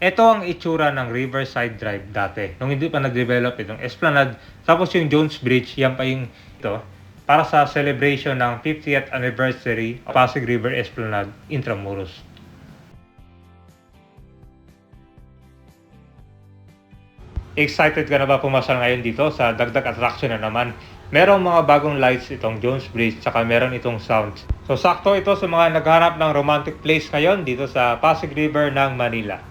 Ito ang itsura ng Riverside Drive dati. Nung hindi pa nag-develop itong Esplanade. Tapos yung Jones Bridge, yan pa yung ito. Para sa celebration ng 50th anniversary of Pasig River Esplanade Intramuros. Excited ka na ba pumasal ngayon dito sa dagdag attraction na naman? Merong mga bagong lights itong Jones Bridge tsaka meron itong sounds. So sakto ito sa mga naghanap ng romantic place ngayon dito sa Pasig River ng Manila.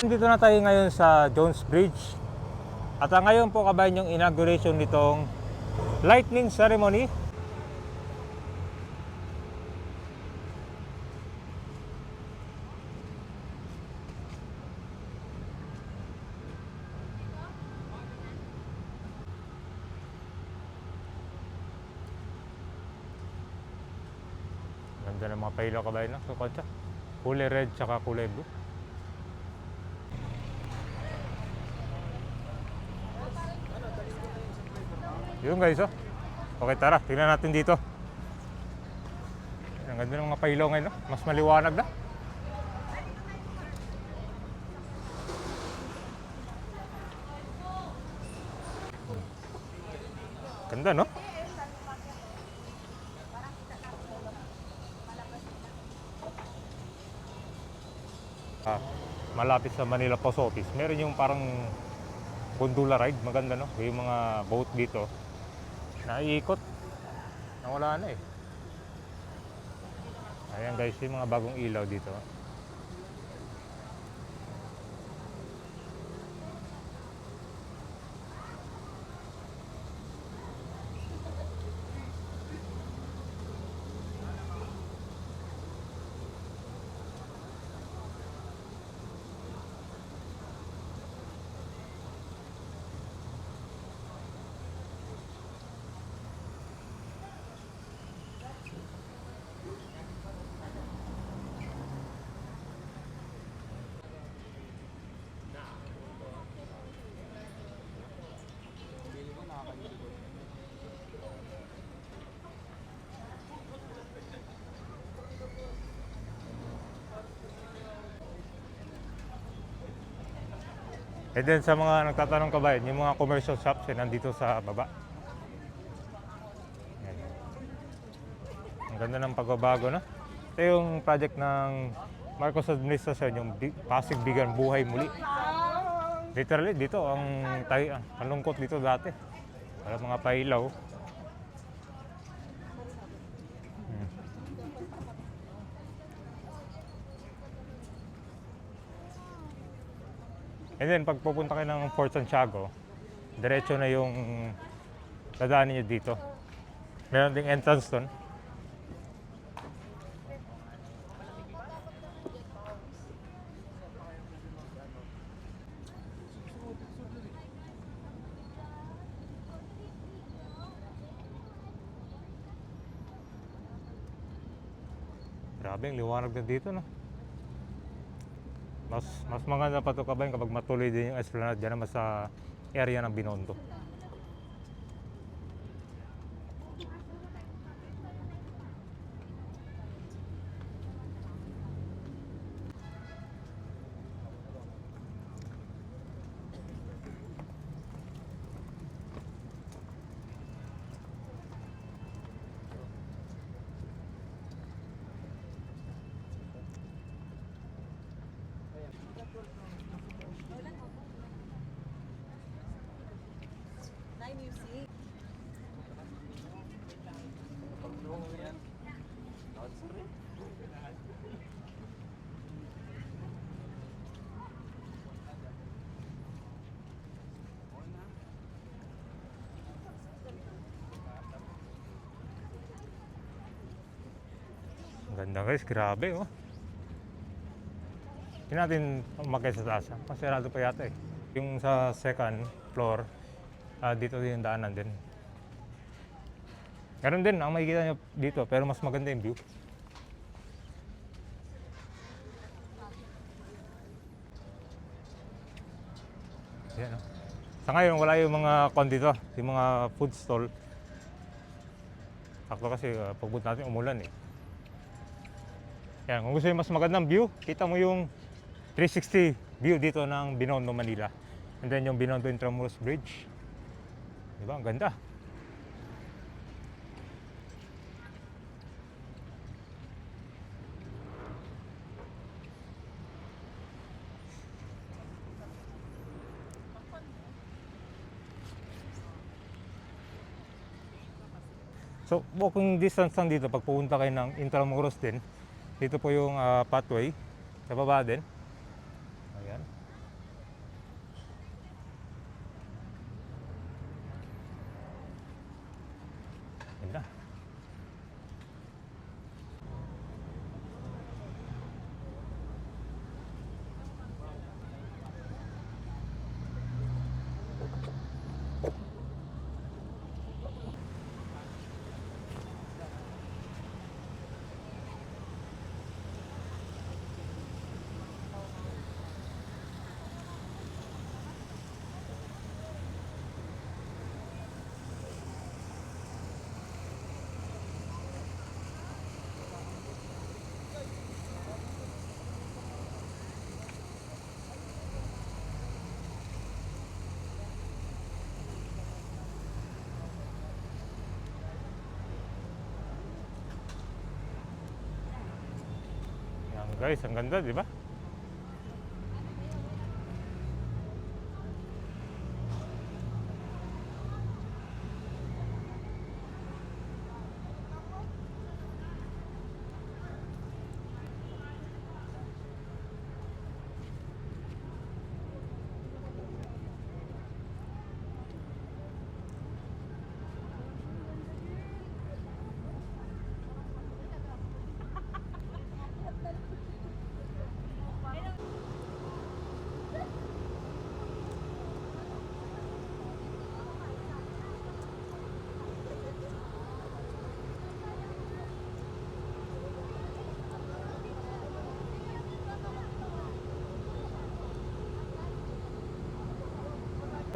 Dito na tayo ngayon sa Jones Bridge. At ngayon po kabayan yung inauguration nitong lightning ceremony. Ganda ng mga pailaw kabayan kotsa. Kulay red tsaka kulay blue. Yun guys, oh. Okay, tara. Tingnan natin dito. Ang ganda ng mga pailaw ngayon, no? Mas maliwanag na. Ganda, no? Ah, malapit sa Manila Post Office. Meron yung parang gondola ride, maganda no? Yung mga boat dito. Naiikot. Nawala na eh. Ayan guys, yung mga bagong ilaw dito. And then sa mga nagtatanong kabayan, yung mga commercial shops eh, nandito sa baba. Ang ganda ng pagbabago, no? Ito yung project ng Marcos Administration, yung Pasig Bigan Buhay Muli. Literally, dito ang tayo, ang lungkot dito dati. Wala mga pailaw. And then, pag pupunta kayo ng Fort Santiago, diretso na yung dadaanin nyo dito. Meron ding entrance doon. Grabe, ang liwanag na dito, no? Mas mas maganda pa to kabayan kapag matuloy din yung esplanade dyan naman sa area ng Binondo. Ganda guys, grabe oh. Hindi natin umakit sa taas. ah. Masarado pa yata eh. Yung sa second floor, ah, dito din yung daanan din. Ganun din, ang makikita nyo dito, pero mas maganda yung view. Yan oh. Sa ngayon, wala yung mga kon dito, yung mga food stall. Sakto kasi uh, pagpunta natin umulan eh. Yan, kung gusto nyo mas magandang view, kita mo yung 360 view dito ng Binondo, Manila. And then yung Binondo Intramuros Bridge. Di ba? Ang ganda. So, walking distance lang dito pag pupunta kayo ng Intramuros din. Dito po yung ah, pathway. Sa baba din. Ayan. Ganda. Yan guys, ang ganda, di ba?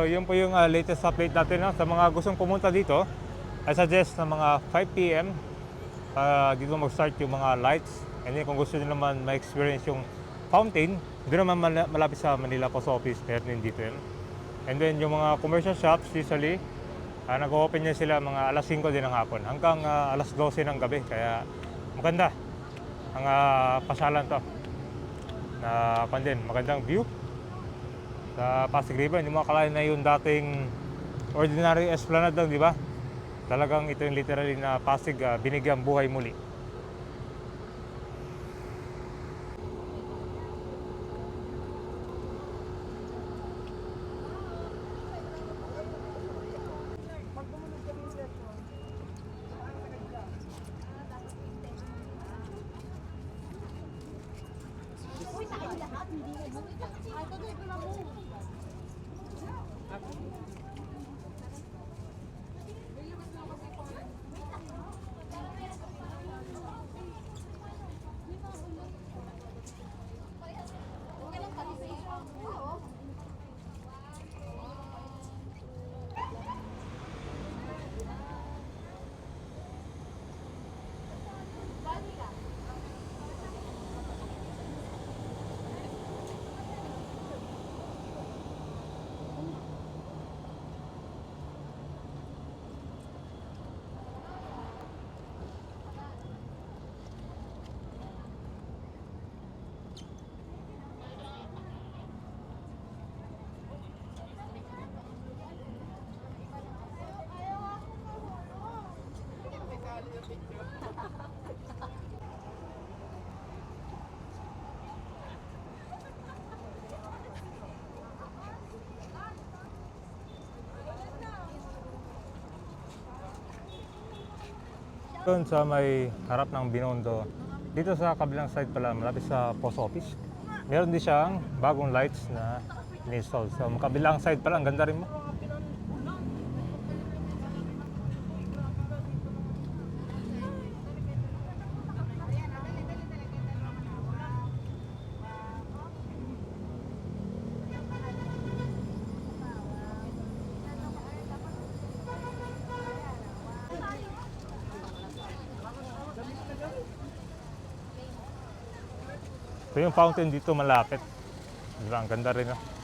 So, yun po yung ah, latest update natin. No? Sa mga gustong pumunta dito, I suggest na mga 5 p.m. ah, dito mag-start yung mga lights. And then kung gusto nyo naman ma-experience yung fountain, doon naman mala- malapit sa Manila Post Office, meron din dito yun. And then yung mga commercial shops, usually, ah, nag-open yan sila mga alas 5 din ng hapon hanggang ah, alas 12 ng gabi. Kaya maganda ang ah, pasyalan to. Na pan din, magandang view sa Pasig River. Yung mga kalahin na yung dating ordinary esplanade lang, di ba? Talagang ito yung literally na Pasig ah, binigyang buhay muli. 아, 또 되게 끌라고. 아, 또 되게 끌라고. Doon sa may harap ng Binondo dito sa kabilang side pala, malapit sa post office, meron din siyang bagong lights na in-install. So, kabilang side pala, ang ganda rin mo. Ito yung fountain dito malapit. Diba? Ang ganda rin. Oh.